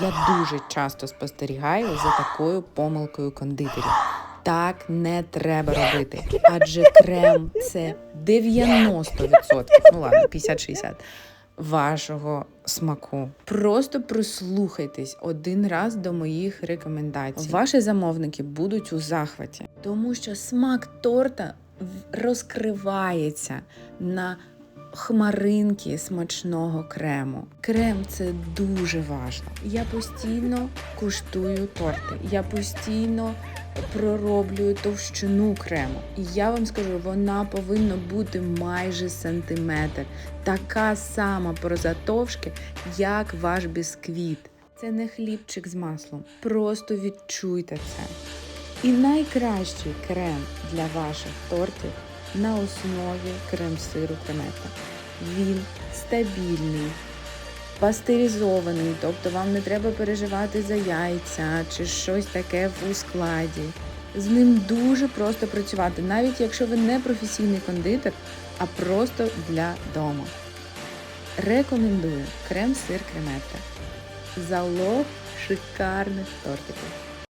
Я дуже часто спостерігаю за такою помилкою кондитерів. Так не треба робити, адже крем це 90%, ну ладно, 50-60 вашого смаку. Просто прислухайтесь один раз до моїх рекомендацій. Ваші замовники будуть у захваті, тому що смак торта розкривається на хмаринки смачного крему. Крем це дуже важливо. Я постійно куштую торти. Я постійно пророблюю товщину крему. І я вам скажу, вона повинна бути майже сантиметр. Така сама прозатовшки, як ваш бісквіт. Це не хлібчик з маслом. Просто відчуйте це. І найкращий крем для ваших тортів на основі крем-сиру кремета. Він стабільний, пастеризований, тобто вам не треба переживати за яйця чи щось таке у складі. З ним дуже просто працювати, навіть якщо ви не професійний кондитер, а просто для дому. Рекомендую крем-сир кремета. Залог шикарних тортиків.